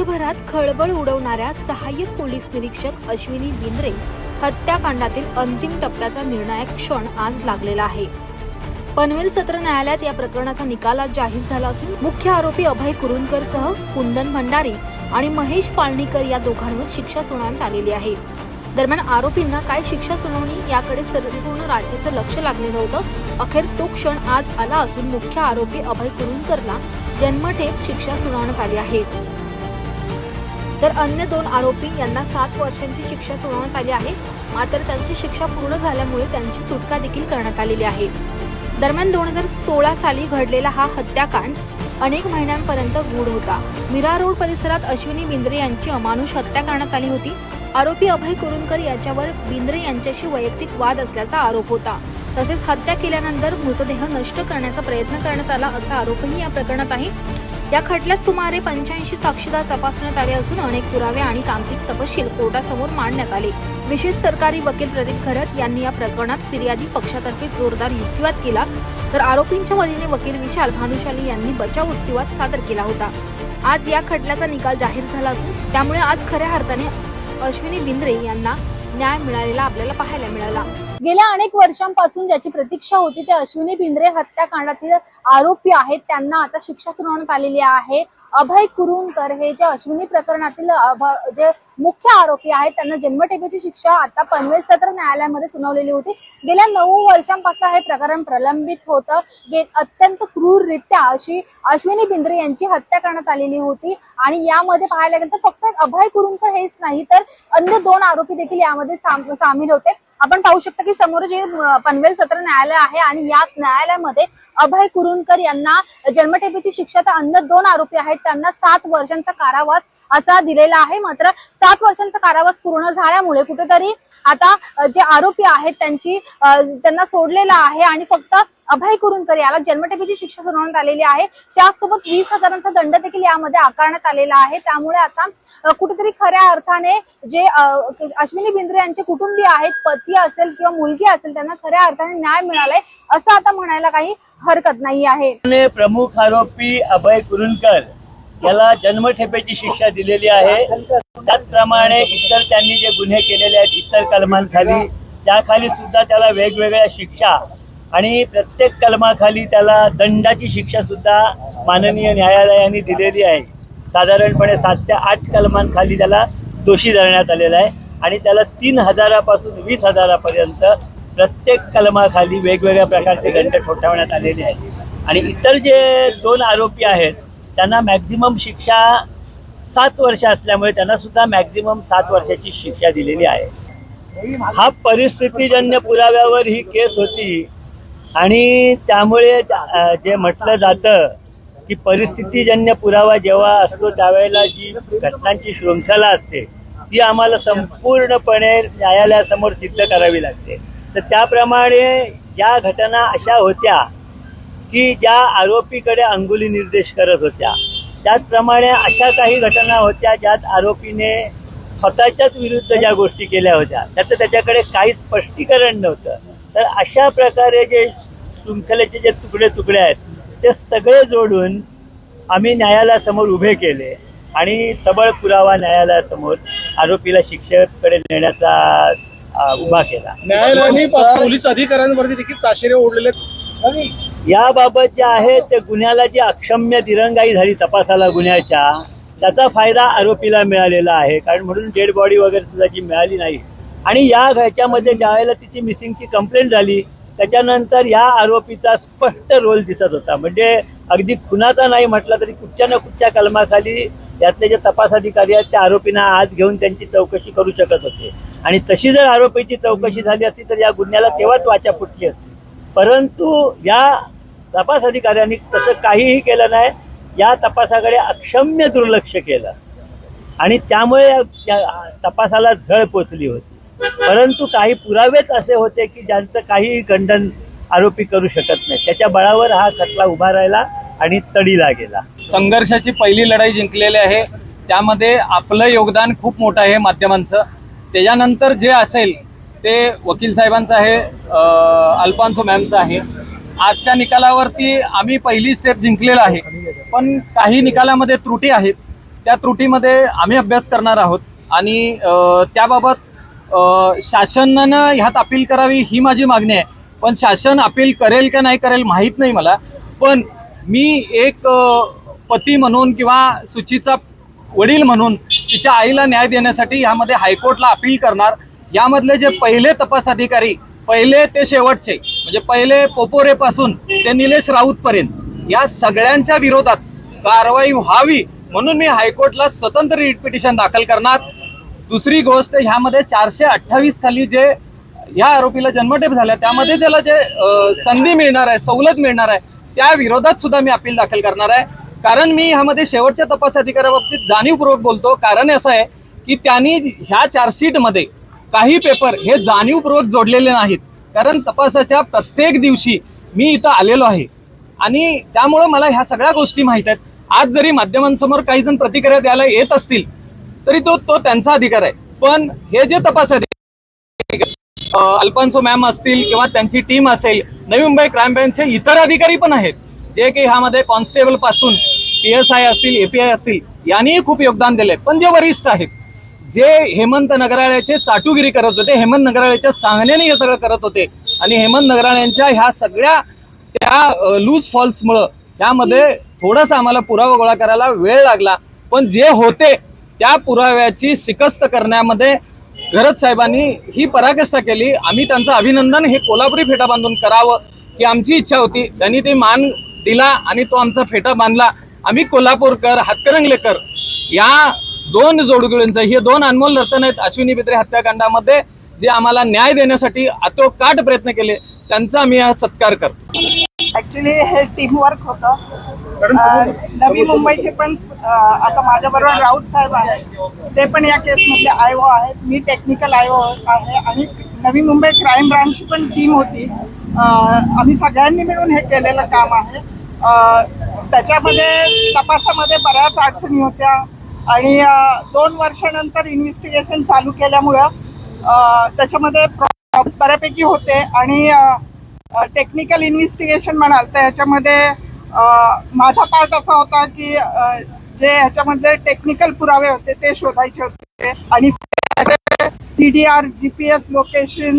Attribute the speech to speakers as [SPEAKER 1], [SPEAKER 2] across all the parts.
[SPEAKER 1] राज्यभरात खळबळ उडवणाऱ्या सहाय्यक पोलीस निरीक्षक अश्विनी बिंद्रे हत्याकांडातील अंतिम टप्प्याचा निर्णायक क्षण आज लागलेला आहे. पनवेल सत्र न्यायालयात या प्रकरणाचा निकाल आज जाहीर झाला असून मुख्य आरोपी अभय कुरुंदकर सह कुंदन भंडारी आणि महेश फाळणीकर या दोघांवर शिक्षा सुनावण्यात आलेली आहे. दरम्यान आरोपींना काय शिक्षा सुनावणी याकडे संपूर्ण राज्याचं लक्ष लागलेलं होतं. अखेर तो क्षण आज आला असून मुख्य आरोपी अभय कुरुंदकरला जन्मठेप शिक्षा सुनावण्यात आली आहे. तर अन्य दोन आरोपी यांना सात वर्षांची शिक्षा सुनावण्यात आली आहे. मात्र त्यांची शिक्षा पूर्ण झाल्यामुळे त्यांची सुटका देखील करण्यात आलेली आहे. दरम्यान दोन हजार सोळा साली घडलेला हा हत्याकांड अनेक महिन्यांपर्यंत गूढ होता. मीरा रोड परिसरात अश्विनी बिंद्रे यांची अमानुष हत्या करण्यात आली होती. आरोपी अभय कुरुंकर याच्यावर बिंद्रे यांच्याशी वैयक्तिक वाद असल्याचा आरोप होता. तसेच हत्या केल्यानंतर मृतदेह नष्ट करण्याचा प्रयत्न करण्यात आला असा आरोपही या प्रकरणात आहे. या खटल्यात सुमारे पंच्याऐंशी साक्षीदार तपासण्यात आले असून अनेक पुरावे आणि तांत्रिक तपशील कोर्टासमोर मांडण्यात आले. विशेष सरकारी वकील प्रदीप खरत यांनी या प्रकरणात फिर्यादी पक्षातर्फे जोरदार युक्तिवाद केला तर आरोपींच्या वतीने वकील विशाल भानुशाली यांनी बचाव युक्तिवाद सादर केला होता. आज या खटल्याचा निकाल जाहीर झाला असून त्यामुळे आज खऱ्या अर्थाने अश्विनी बिंद्रे यांना न्याय मिळालेला आपल्याला पाहायला मिळाला.
[SPEAKER 2] गेल्या अनेक वर्षांपासून ज्याची प्रतीक्षा होती ते अश्विनी बिंद्रे हत्याकांडातील आरोपी आहेत. त्यांना आता शिक्षा सुनावण्यात आलेली आहे. अभय कुरुंकर हे जे अश्विनी प्रकरणातील जे मुख्य आरोपी आहेत त्यांना जन्मठेपेची शिक्षा आता पनवेल सत्र न्यायालयामध्ये सुनावलेली होती. गेल्या नऊ वर्षांपासून हे प्रकरण प्रलंबित होतं. गे- अत्यंत क्रूररित्या अशी अश्विनी बिंद्रे यांची हत्या करण्यात आलेली होती. आणि यामध्ये पाहायला गेलं तर फक्त अभय कुरुंकर हेच नाही तर अन्य दोन आरोपी देखील यामध्ये सामील होते. आपण पाहू शकता की समोर जे पनवेल सत्र न्यायालय आहे आणि याच न्यायालयामध्ये अभय कुरुंकर यांना जन्मठेपेची शिक्षा तर अन्य दोन आरोपी आहेत. त्यांना सात वर्षांचा कारावास असा दिलेला आहे. मात्र सात वर्षांचा कारावास पूर्ण झाल्यामुळे कुठेतरी आता जे आरोपी आहेत त्यांची त्यांना सोडलेला आहे आणि फक्त अभय कुरुंकर याला जन्मठेपेची शिक्षा सुनावण्यात आलेली आहे. त्यासोबत वीस हजारांचा दंड देखील यामध्ये आकारण्यात आलेला आहे. त्यामुळे आता कुठेतरी खऱ्या अर्थाने जे अश्विनी बिंद्रे यांचे कुटुंबीय आहेत पती असेल किंवा मुलगी असेल त्यांना खऱ्या अर्थाने न्याय मिळालाय असं आता म्हणायला काही हरकत नाही आहे.
[SPEAKER 3] प्रमुख आरोपी अभय कुरुंकर याला जन्मठेपेची शिक्षा दिलेली आहे. त्याचप्रमाणे इतर त्यांनी जे गुन्हे केलेले आहेत इतर कलमांखाली त्याखाली सुद्धा त्याला वेगवेगळ्या शिक्षा आणि प्रत्येक कलमाखाली त्याला दंडाची शिक्षा सुद्धा माननीय न्यायालयाने दिलेली आहे. साधारणपणे सात ते आठ कलमांखाली त्याला दोषी धरण्यात आलेला आहे. आणि त्याला तीन हजारापासून वीस हजारापर्यंत प्रत्येक कलमाखाली वेगवेगळ्या प्रकारचे दंड ठोठावण्यात आलेले आहेत. आणि इतर जे दोन आरोपी आहेत त्यांना मॅक्झिमम शिक्षा सात वर्ष असल्यामुळे त्यांना सुद्धा मॅक्झिमम सात वर्षाची शिक्षा दिलेली आहे. हा परिस्थितीजन्य पुराव्यावर ही केस होती. आणि त्यामुळे जे म्हटलं जातं की परिस्थितीजन्य पुरावा जेव्हा असतो त्यावेळेला जी घटनांची शृंखला असते ती आम्हाला संपूर्णपणे न्यायालयासमोर सिद्ध करावी लागते. तर त्याप्रमाणे या घटना अशा होत्या की ज्या आरोपीकडे अंगुली निर्देश करत होत्या. त्याचप्रमाणे अशा काही घटना होत्या ज्यात आरोपीने स्वतःच्याच विरुद्ध ज्या गोष्टी केल्या होत्या त्याचं त्याच्याकडे काही स्पष्टीकरण नव्हतं. तर अशा प्रकारे जे शृंखलेचे जे तुकडे तुकडे आहेत ते सगळे जोडून आम्ही न्यायालयासमोर उभे केले आणि सबळ पुरावा न्यायालयासमोर आरोपीला शिक्षेकडे नेण्याचा उभा केला.
[SPEAKER 4] न्यायालयाने पोलीस अधिकाऱ्यांवरती देखील ताशेरे ओढलेले.
[SPEAKER 3] याबाबत जे आहे ते गुन्ह्याला जी अक्षम्य दिरंगाई झाली तपासाला गुन्ह्याच्या त्याचा फायदा आरोपीला मिळालेला आहे. कारण म्हणून डेड बॉडी वगैरे सुद्धा जी मिळाली नाही आणि या ह्याच्यामध्ये ज्यावेळेला तिची मिसिंगची कंप्लेंट झाली त्याच्यानंतर या आरोपीचा स्पष्ट रोल दिसत होता. म्हणजे अगदी खुनाचा नाही म्हटला तरी कुठच्या ना कुठच्या कलमाखाली यातले जे तपास अधिकारी आहेत त्या आरोपींना आज घेऊन त्यांची चौकशी करू शकत होते. आणि तशी जर आरोपीची चौकशी झाली असती तर या गुन्ह्याला तेव्हाच वाचा फुटली असती. परंतु या तपास अधिकाऱ्यांनी तसं काहीही केलं नाही. या तपासाकडे अक्षम्य दुर्लक्ष केलं. आणि त्यामुळे या तपासाला झळ पोचली होती. परंतु काही पुरावेच असे होते की ज्यांचं काहीही खंडन आरोपी करू शकत नाही. त्याच्या बळावर हा खटला उभा राहिला आणि तडीला गेला.
[SPEAKER 5] संघर्षाची पहिली लढाई जिंकलेली आहे. त्यामध्ये आपलं योगदान खूप मोठं आहे माध्यमांचं. त्याच्यानंतर जे असेल ते वकील साहेबांचं आहे अल्पांसो अल्फान्सो मॅमचं आहे. आजच्या निकालावरती आम्ही पहिली स्टेप जिंकलेला आहे. पण काही निकालामध्ये त्रुटी आहेत. त्या त्रुटीमध्ये आम्ही अभ्यास करणार आहोत. आणि त्याबाबत शासनानं ह्यात अपील करावी ही माझी मागणी आहे. पण शासन अपील करेल का नाही करेल माहीत नाही मला. पण मी एक पती म्हणून किंवा सुचीचा वडील म्हणून तिच्या आईला न्याय देण्यासाठी यामध्ये हायकोर्टला अपील करणार. यामधले जे पहिले तपास अधिकारी पहिले ते शेवटचे म्हणजे पहिले पोपोरेपासून ते निलेश राऊतपर्यंत या सगळ्यांच्या विरोधात कारवाई व्हावी म्हणून मी हायकोर्टला स्वतंत्र रिट पिटिशन दाखल करणार. दुसरी गोष्ट ह्यामध्ये चारशे अठ्ठावीस खाली जे ह्या आरोपीला जन्मठेप झाल्या त्यामध्ये त्याला जे संधी मिळणार आहे सवलत मिळणार आहे त्या विरोधात सुद्धा मी अपील दाखल करणार आहे. कारण मी ह्यामध्ये शेवटच्या तपास अधिकाऱ्याबाबतीत जाणीवपूर्वक बोलतो. कारण असं आहे की त्यांनी ह्या चार्जशीटमध्ये काही पेपर हे जाणीवपूर्वक जोडलेले नाहीत. कारण तपासाच्या प्रत्येक दिवशी मी इथं आलेलो आहे. आणि त्यामुळं मला ह्या सगळ्या गोष्टी माहीत आहेत. आज जरी माध्यमांसमोर काही जण प्रतिक्रिया द्यायला येत असतील तरी तो तो त्यांचा अधिकार आहे. पण हे जे तपास अधिकारी अल्पांसो अल्फान्सो मॅम असतील किंवा त्यांची टीम असेल नवी मुंबई क्राईम ब्रँचचे इतर अधिकारी पण आहेत. जे की ह्यामध्ये कॉन्स्टेबलपासून पी एस आय असतील एपीआय असतील यांनीही खूप योगदान दिले पण जे वरिष्ठ आहेत जे हेमंत नगराळ्याचे चाटुगिरी करत होते हेमंत नगराळ्याच्या सांगण्याने हे सगळं करत होते आणि हेमंत नगराळ्यांच्या ह्या सगळ्या त्या लूज फॉल्समुळं त्यामध्ये थोडासा आम्हाला पुरावा गोळा करायला वेळ लागला. पण जे होते त्या पुराव्याची शिकस्त करण्यामध्ये गरज साहेबांनी ही पराकाष्ठा केली. आम्ही त्यांचं अभिनंदन हे कोल्हापुरी फेटा बांधून करावं ही आमची इच्छा होती. त्यांनी ते मान दिला आणि तो आमचा फेटा बांधला. आम्ही कोल्हापूरकर हातकरंगलेकर या दोन जोडगुळींचं हे दोन अनमोल रत्न आहेत अश्विनी बिद्रे हत्याकांडामध्ये जे आम्हाला न्याय देण्यासाठी आतोकाट प्रयत्न केले त्यांचा आम्ही हा सत्कार करतो.
[SPEAKER 6] ऍक्च्युली हे टीमवर्क होतं. अं, नवी मुंबईचे पण अं, आता माझ्या बरोबर राऊत साहेब आहेत. ते पण या केसमधले आयओ आहेत. मी टेक्निकल आयओ आहे आणि नवी मुंबई क्राईम ब्रांचची पण टीम होती. अं, आम्ही सगळ्यांनी मिळून हे केलेलं काम आहे. अं, त्याच्यामध्ये तपासामध्ये बऱ्याच अडचणी होत्या. आणि अं, दोन वर्षानंतर इन्व्हेस्टिगेशन चालू केल्यामुळं अं, त्याच्यामध्ये प्रॉब्लेम्स बऱ्यापैकी होते. आणि अं, टेक्निकल इन्व्हेस्टिगेशन म्हणाल तर ह्याच्यामध्ये माझा पार्ट असा होता की जे ह्याच्यामधले टेक्निकल पुरावे होते ते शोधायचे होते. आणि C D R G P S location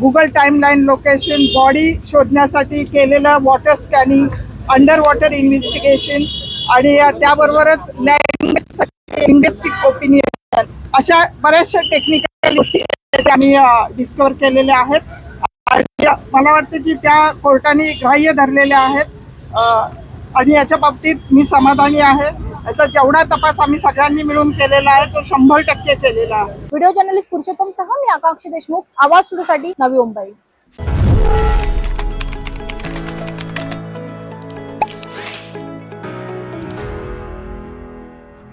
[SPEAKER 6] Google timeline location body शोधण्यासाठी केलेलं water scanning under water investigation आणि त्याबरोबरच लँग्वेज ओपिनियन अशा बऱ्याचशा टेक्निकल गोष्टी आम्ही डिस्कवर केलेल्या आहेत. मला वाटतं की त्या कोर्टाने ग्राह्य धरलेल्या आहेत. आणि याच्या बाबतीत मी समाधानी आहे. याचा जेवढा तपास आम्ही सगळ्यांनी मिळून केलेला आहे तो शंभर टक्के केलेला आहे.
[SPEAKER 2] व्हिडिओ जर्नलिस्ट पुरुषोत्तम सह मी आकांक्षी देशमुख. आवाज सुरूसाठी नवी मुंबई.